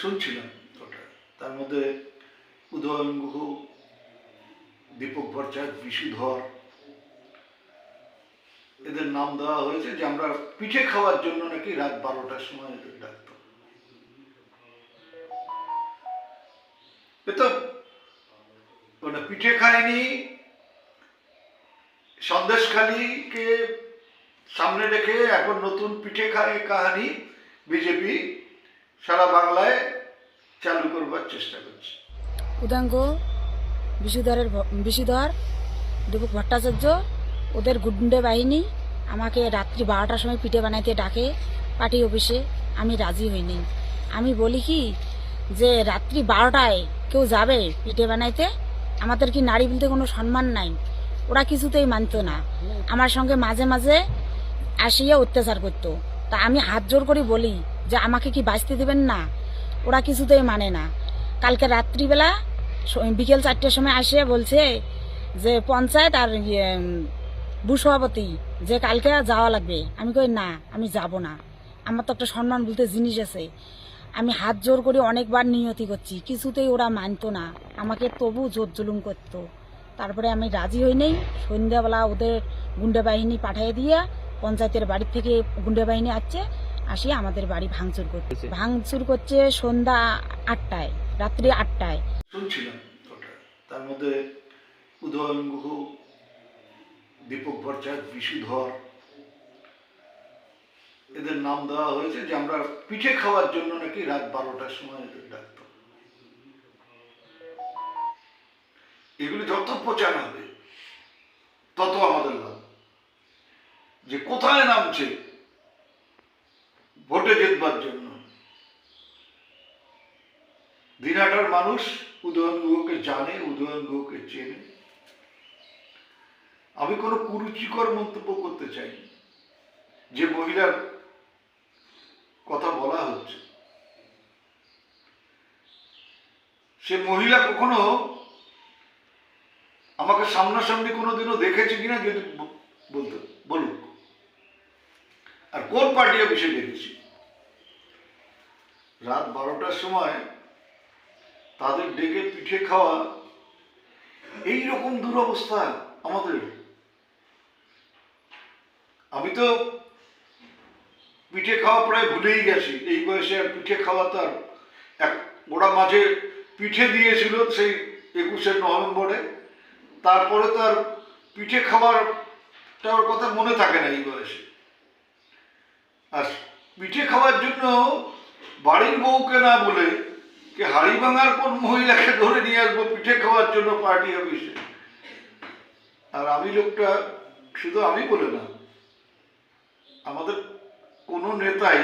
শুনছিলাম ওটা। তার মধ্যে উদয়ন গুহ, দীপক ভট্টাচার্য, বিশুধর, এদের নাম দেওয়া হয়েছে যে আমরা পিঠে খাওয়ার জন্য নাকি রাত বারোটার সময় এদের ডাকতো এ তো ওটা পিঠে খায়নি সন্দেশখালীকে সামনে রেখে এখন নতুন পিঠে খায় কাহানি, বিজেপি। সারা চালু করবার চেষ্টা করছে। উদাঙ্গ বিশুধরের বিশুধর দীপক ভট্টাচার্য, ওদের গুন্ডে বাহিনী আমাকে রাত্রি বারোটার সময় পিঠে বানাইতে ডাকে পার্টি অফিসে। আমি রাজি হইনি আমি বলি কি যে রাত্রি বারোটায় কেউ যাবে পিঠে বানাইতে? আমাদের কি নারী বলতে কোনো সম্মান নাই? ওরা কিছুতেই মানতো না। আমার সঙ্গে মাঝে মাঝে আসিয়া অত্যাচার করতো। তা আমি হাত জোর করে বলি যে আমাকে কি বাঁচতে দেবেন না? ওরা কিছুতেই মানে না। কালকে রাত্রিবেলা বিকেল চারটের সময় আসে বলছে যে পঞ্চায়েত আর ইয়ে, ভূসভাপতি যে কালকে যাওয়া লাগবে। আমি কই না আমি যাব না। আমার তো একটা সম্মান বলতে জিনিস আছে। আমি হাত জোর করে অনেকবার নিয়তি করছি। কিছুতেই ওরা মানতো না। আমাকে তবু জোর জুলুম করতো। তারপরে আমি রাজি হই নেই। সন্ধ্যাবেলা ওদের গুন্ডা বাহিনী পাঠিয়ে দিয়ে পঞ্চায়েতের বাড়ির থেকে গুন্ডা বাহিনী আসছে। আসি আমাদের বাড়ি ভাঙচুর করছে ভাঙচুর করছে সন্ধ্যা আটটায় রাত্রি আটটায়। শুনছিলাম তার মধ্যে উদয়ন গুহ দীপক ভট্টাচার্য বিশুধর এদের নাম দেওয়া হয়েছে যে আমরা পিঠে খাওয়ার জন্য নাকি রাত বারোটার সময় এদের ডাকতো এগুলি যত প্রচার হবে তত আমাদের লাভ। যে কোথায় নামছে ভোটে জিতবার জন্য। দিনহাটার মানুষ উদয়ন গুহকে জানে, উদয়ন গুহকে চেনে। আমি কোনো কুরুচিকর মন্তব্য করতে চাই যে মহিলার কথা বলা হচ্ছে। সে মহিলা কখনো আমাকে সামনাসামনি কোনোদিনও দেখেছে কিনা যদি বলতে বলুক আর কোন পার্টি অফিসে দেখেছি রাত বারোটার সময় তাদের ডেকে পিঠে খাওয়া এই রকম দুরবস্থা আমাদের। আমি তো পিঠে খাওয়া প্রায় ভুলেই গেছি। এই বয়সে আর পিঠে খাওয়া তার এক ওরা মাঝে পিঠে দিয়েছিল সেই একুশে নভেম্বরে। তারপরে তার পিঠে খাওয়ার কথা মনে থাকে না এই বয়সে। আর পিঠে খাওয়ার জন্য বাড়ির বউকে না বলে কে হাড়ি ভাঙার কোন মহিলাকে ধরে নিয়ে আসব? পিঠে খাওয়ার জন্য পার্টি অফিসে। আর আমি লোকটা, শুধু আমি বলে না, আমাদের কোনো নেতাই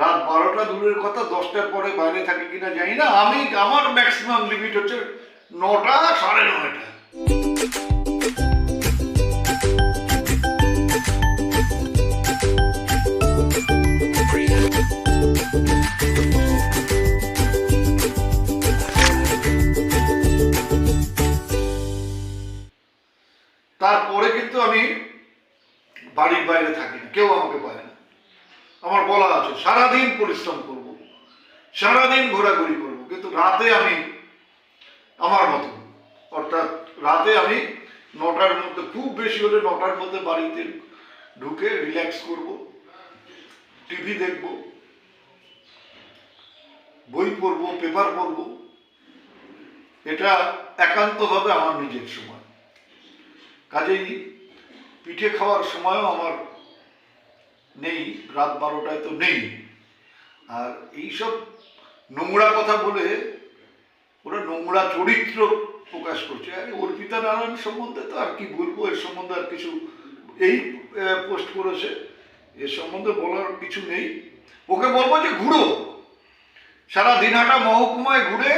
রাত বারোটা দূরের কথা, দশটার পরে বাইরে থাকে কিনা জানি না। আমি, আমার ম্যাক্সিমাম লিমিট হচ্ছে নটা সাড়ে নয়টা। কিন্তু আমি বাড়ির বাইরে থাকি না, কেউ আমাকে পায় না। আমার বলা আছে, সারাদিন পরিশ্রম করব, সারাদিন ঘোরাঘুরি করব, কিন্তু রাতে আমি আমার মতো, অর্থাৎ রাতে আমি নটার মধ্যে, খুব বেশি হলে নটার মধ্যে বাড়িতে ঢুকে রিল্যাক্স করব টিভি দেখব, বই পড়ব পেপার পড়ব। এটা একান্তভাবে আমার নিজের সময়। কাজেই পিঠে খাওয়ার সময়ও আমার নেই, রাত বারোটায় তো নেই। আর এইসব নোংরা কথা বলে ওরা নোংরা চরিত্র প্রকাশ করছে। আরে অর্পিতা নারায়ণ সম্বন্ধে তো আর কি বলব? এর সম্বন্ধে আর কিছু এই পোস্ট করেছে। এর সম্বন্ধে বলার কিছু নেই। ওকে বলব যে ঘুরো। সারা দিনহাটা মহকুমায় ঘুরে,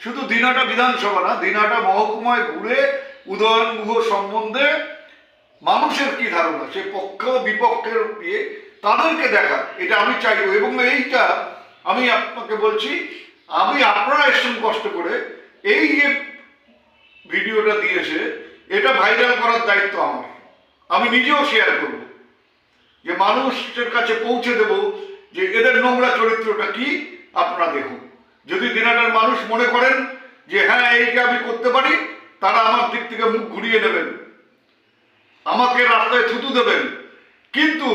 শুধু দিনহাটা বিধানসভা না, দিনহাটা মহকুমায় ঘুরে উদয়ন গুহ সম্বন্ধে মানুষের কি ধারণা? সে পক্ষ বিপক্ষের ইয়ে তাদেরকে দেখা। এটা আমি চাইব। এবং এইটা আমি আপনাকে বলছি, আমি আপনারা এসছেন কষ্ট করে এই যে ভিডিওটা দিয়েছে, এটা ভাইরাল করার দায়িত্ব আমার আমি নিজেও শেয়ার করব। যে মানুষের কাছে পৌঁছে দেব যে এদের নোংরা চরিত্রটা কি, আপনারা দেখুন। যদি দিনাটার মানুষ মনে করেন যে হ্যাঁ এইটা আমি করতে পারি, তারা আমার দিক থেকে মুখ ঘুরিয়ে নেবেন। আমাকে রাস্তায় থুতু দেবেন। কিন্তু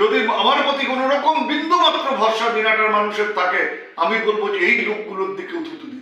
যদি আমার প্রতি কোনো রকম বিন্দু মাত্র ভরসা বিরাটার মানুষের থাকে, আমি বলব যে এই লোকগুলোর দিকেও থুতু হবে